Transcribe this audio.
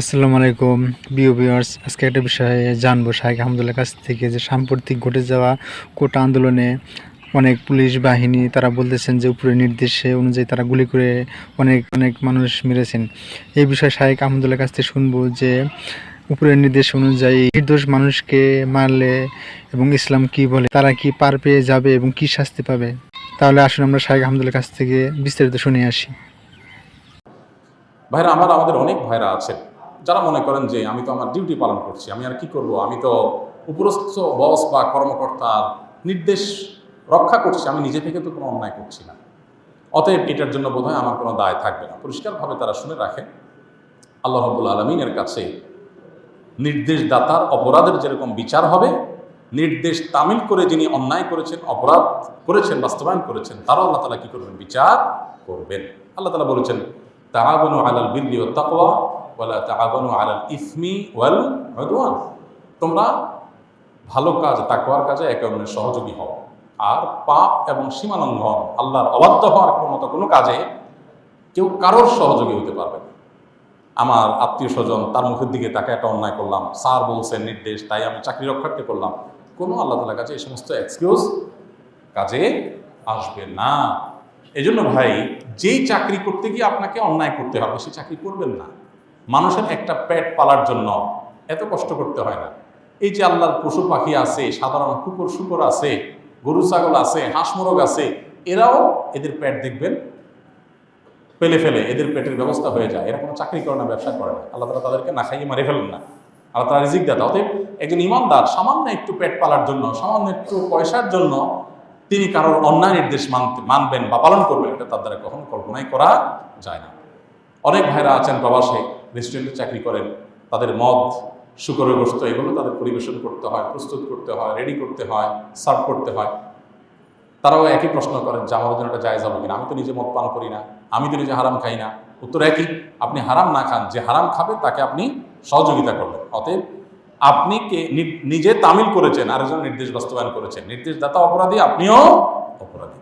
আসসালামু আলাইকুম bio viewers. আজকে একটা বিষয়ে জানব। শাহেক আহমদুল্লাহ কাছ থেকে যে সাম্প্রতিক ঘটে যাওয়া কোটা আন্দোলনে অনেক পুলিশ বাহিনী, তারা বলতেছেন যে উপরে নির্দেশে অনুযায়ী তারা গুলি করে অনেক অনেক মানুষ মেরেছেন। এই বিষয়ে শাহেক আহমদুল্লাহ কাছ থেকে শুনব যে উপরের নির্দেশ অনুযায়ী নির্দোষ মানুষকে মারলে এবং ইসলাম কি বলে, তারা কি পার পেয়ে যাবে এবং কি শাস্তি পাবে? তাহলে আসুন আমরা শাহেক আহমদুল্লাহ কাছ থেকে বিস্তারিত শুনে আসি। ভাইরা, আমার আমাদের অনেক ভাইরা আছেন। যারা মনে করেন যে আমি তো আমার ডিউটি পালন করছি, আমি আর কি করব? আমি তো উপরস্থ বস বা কর্মকর্তার নির্দেশ রক্ষা করছি, আমি নিজে থেকে তো কোনো অন্যায় করছি না। অতএব এটার জন্য বোধহয় আমার কোনো দায় থাকবে না। পরিষ্কারভাবে তারা শুনে রাখেন আল্লাহ রব্বুল আলমিনের কাছে নির্দেশদাতার অপরাধের যেরকম বিচার হবে, নির্দেশ তামিল করে যিনি অন্যায় করেছেন, অপরাধ করেছেন, বাস্তবায়ন করেছেন, তারাও আল্লাহ তালা কী করবেন? বিচার করবেন। আল্লাহ তালা বলেছেন তাআবানু আলাল বিররি ওয়াত তাকওয়া তোমরা ভালো কাজ, তাকওয়ার কাজে একে অন্যের সহযোগী হও। আর পাপ এবং সীমালঙ্ঘন আল্লাহর অবাধ্য হওয়ার মতো কোনো কাজে কেউ কারোর সহযোগী হতে পারবে আমার আত্মীয় স্বজন তার মুখের দিকে তাকে একটা অন্যায় করলাম, স্যার বলছেন নির্দেশ, তাই আমি চাকরি রক্ষার্থে করলাম। কোনো আল্লাহ তালার কাছে এই সমস্ত এক্সকিউজ কাজে আসবে না। এই জন্য ভাই, যেই চাকরি করতে গিয়ে আপনাকে অন্যায় করতে হবে সেই চাকরি করবেন না। মানুষের একটা পেট পালার জন্য এত কষ্ট করতে হয় না। এই যে আল্লাহর পশু পাখি আছে, সাধারণ কুকুর শুকুর আছে, গরু ছাগল আছে, হাঁস মোরগ আছে, এরাও এদের পেট দেখবেন পেলে ফেলে, এদের পেটের ব্যবস্থা হয়ে যায়। এরা কোনো চাকরি করে না, ব্যবসা করে না। আল্লাহ তালা তাদেরকে না খাইয়ে মারে ফেলেন না। আল্লাহ তালা রিজিক দাতা অতএব একজন ইমানদার সামান্য একটু পেট পালার জন্য, সামান্য একটু পয়সার জন্য তিনি কারোর অন্যায় নির্দেশ মানতে মানবেন বা পালন করবেন, এটা তার দ্বারা কখনো কল্পনাই করা যায় না। অনেক ভাইরা আছেন প্রবাসে। রেস্টুরেন্টে চাকরি করেন, তাদের মদ, শুকরের গোস্ত এগুলো তাদের পরিবেশন করতে হয়, প্রস্তুত করতে হয় রেডি করতে হয় সার্ভ করতে হয়। তারাও একই প্রশ্ন করেন, যে আমাদের জন্য এটা জায়জ হবে কিনা? আমি তো নিজে মদ পান করি না, আমি তো নিজে হারাম খাই না। উত্তর একই, আপনি হারাম না খান, যে হারাম খাবে তাকে আপনি সহযোগিতা করবেন। অতএব আপনি কে নিজে তামিল করেছেন, আরেকজন নির্দেশ বাস্তবায়ন করেছেন। নির্দেশদাতা অপরাধী, আপনিও অপরাধী।